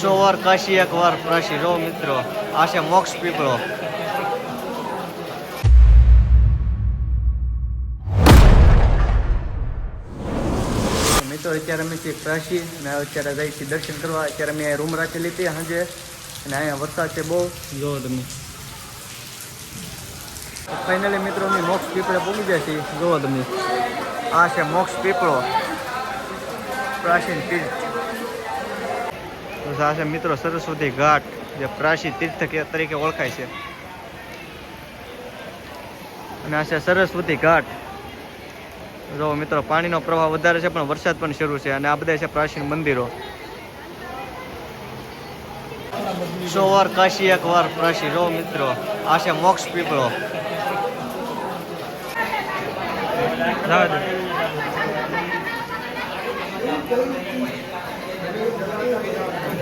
સો વાર કાશી એક વાર પ્રાશી રો મિત્રો આ છે મોક્ષ પીપળો મિત્રો અત્યારે અમે છીએ પ્રાશી અને અત્યારે જઈ છીએ દર્શન કરવા અત્યારે અમે રૂમ રાખેલી હતી સાંજે અને અહીંયા વરસાદ છે બહુ. જો તમે. ફાઇનલી મિત્રો અમે મોક્ષ પીપળે પૂગી ગયા છીએ. જુઓ તમે. આ છે મોક્ષ પીપળો પ્રાચીન તીર્થ તો મિત્રો, સરસ્વતી ઘાટ, જે પ્રાચીન તીર્થ તરીકે ઓળખાય છે. અને આ છે સરસ્વતી ઘાટ. જો મિત્રો, પાણીનો પ્રવાહ વધારે છે, પણ વરસાદ પણ શરૂ છે. અને આ બધા છે પ્રાચીન મંદિરો. સો વાર કાશી, એક વાર પ્રાચી જો મિત્રો, આ છે મોક્ષ પીપળો. જવા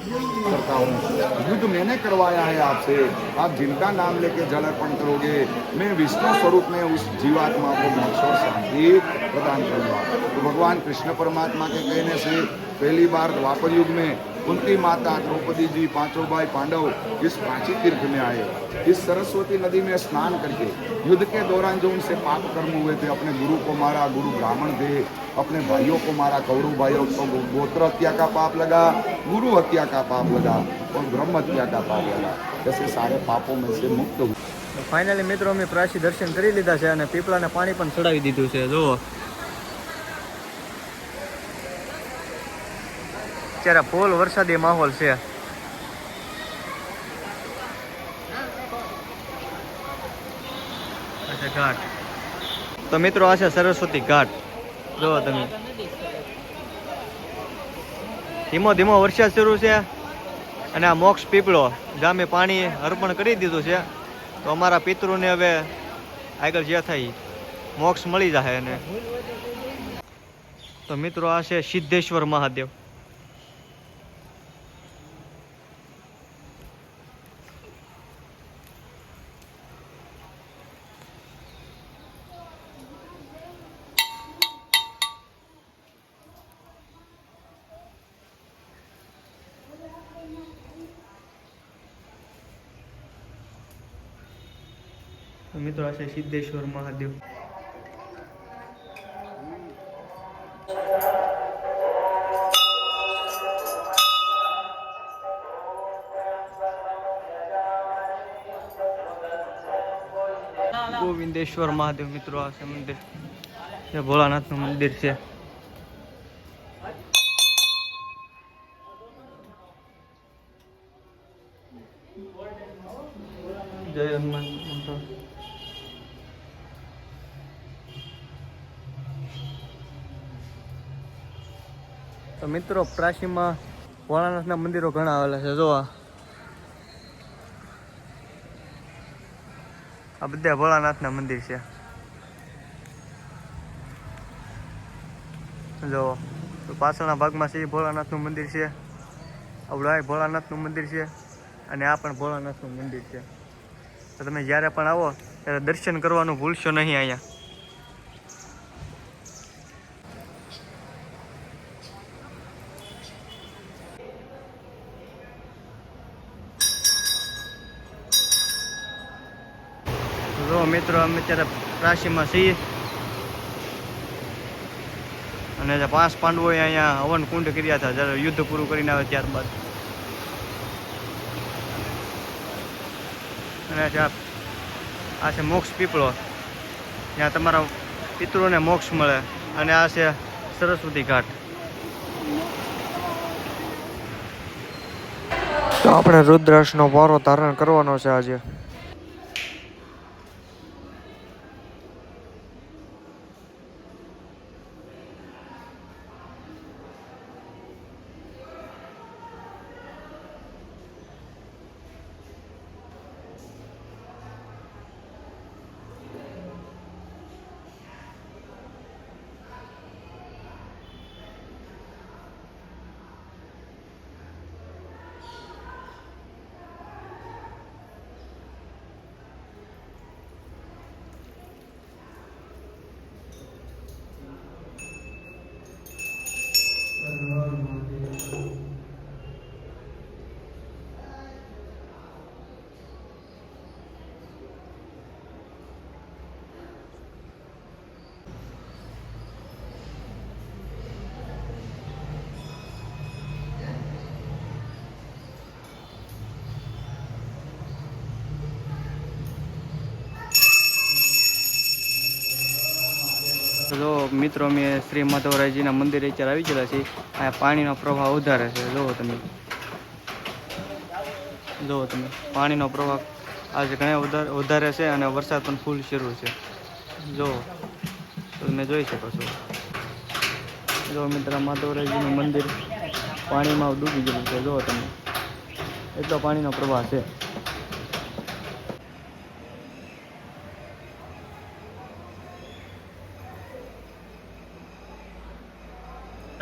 करता हूँ युद्ध मैंने करवाया है आपसे आप जिनका नाम लेके जल अर्पण करोगे मैं विष्णु स्वरूप में उस जीवात्मा को मोक्ष और शांति प्रदान करूंगा तो भगवान कृष्ण परमात्मा के कहने से पहली बार द्वापर युग में उनकी माता द्रौपदी जी पांचों भाई पांडव इस प्राचीन तीर्थ में आए इस सरस्वती नदी में स्नान करके युद्ध के दौरान जो उनसे पाप कर्म हुए थे अपने गुरु को मारा गुरु ब्राह्मण थे अपने भाइयों को मारा कौरव भाइयों को गोत्र हत्या का पाप लगा गुरु हत्या का पाप लगा और ब्रह्म हत्या का पाप लगा ऐसे सारे पापों में से मुक्त हुए ફાઇનલી મિત્રો અમે પ્રાચી દર્શન કરી લીધા છે અને પીપળાને પાણી પણ ચડાવી દીધું છે જુઓ અત્યારે ફૂલ વરસાદી માહોલ છે. અચ્છા ઘાટ. તો મિત્રો આ છે સરસ્વતી ઘાટ. જુઓ તમે. ધીમો ધીમો વરસાદ શરૂ છે અને આ મોક્ષ પીપળો ગામે પાણી અર્પણ કરી દીધું છે. તો અમારા પિતૃને હવે આગળ જે થાય મોક્ષ મળી જાય એને તો મિત્રો આ છે સિદ્ધેશ્વર મહાદેવ. મિત્રો, આ છે સિદ્ધેશ્વર મહાદેવ. ગોવિંદેશ્વર મહાદેવ મિત્રો, આ છે મંદિર. જે ભોળાનાથનું મંદિર છે. તો મિત્રો પ્રાચીમાં ભોળાનાથના મંદિરો ઘણા આવેલા છે, જોવા. આ બધા ભોળાનાથના મંદિર છે. જો પાછળના ભાગમાં શ્રી ભોળાનાથનું મંદિર છે. અવડાય ભોળાનાથનું મંદિર છે અને આ પણ ભોળાનાથનું મંદિર છે. તો તમે જ્યારે પણ આવો, ત્યારે દર્શન કરવાનું ભૂલશો નહીં અહીંયા. જો મિત્રો, અમે અત્યારે પ્રાચીમાં છીએ. અને પાંચ પાંડવોએ અહીંયા હવન કુંડ કર્યા હતા, જ્યારે યુદ્ધ પૂરું કરીને આવે ત્યારબાદ. અને આ છે મોક્ષ પીપળો. જ્યાં તમારા પિતૃને મોક્ષ મળે. અને આ છે સરસ્વતી ઘાટ. તો આપણે રુદ્રાક્ષનો વારો ધારણ કરવાનો છે આજે. તો જો મિત્રો, અમે શ્રી માધવરાયજીના મંદિરે અત્યારે આવી ગયેલા છીએ. અહીંયા પાણીનો પ્રવાહ વધારે છે. જુઓ તમે. જુઓ તમે. પાણીનો પ્રવાહ આજે ઘણા વધારે વધારે છે અને વરસાદ પણ ફૂલ શરૂ છે. જુઓ. તમે જોઈ શકો છો. જો મિત્ર, માધવરાયજીનું મંદિર પાણીમાં ડૂબી ગયેલું છે. જુઓ તમે. એટલો પાણીનો પ્રવાહ છે.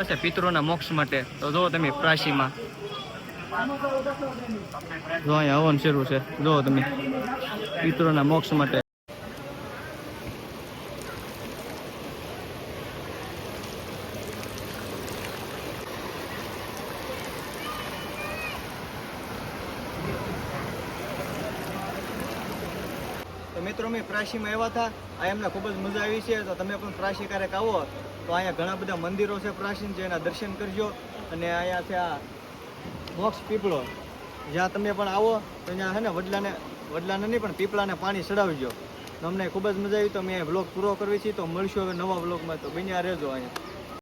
હશે પિતૃના મોક્ષ માટે. તો જો તમે પ્રાસીમાં જો અહીંયા હવન શરૂ છે, જુઓ તમે પિતૃના મોક્ષ માટે. મિત્રો મેં પ્રાશીમાં આવ્યા હતા. આ એમને ખૂબ જ મજા આવી છે. તો તમે પણ પ્રાશી ક્યારેક આવો તો અહીંયા ઘણા બધા મંદિરો છે પ્રાચીન છે, એના દર્શન કરજો. અને અહીંયા છે આ મોક્ષ પીપળો. જ્યાં તમે પણ આવો, તો ત્યાં છે ને વડલાને વડલાને નહીં, પણ પીપળાને પાણી ચડાવજો. અમને ખૂબ જ મજા આવી. તો અમે બ્લોગ પૂરો કરવી છીએ તો મળશું હવે નવા બ્લોગમાં તો બન્યા રહેજો અહીંયા.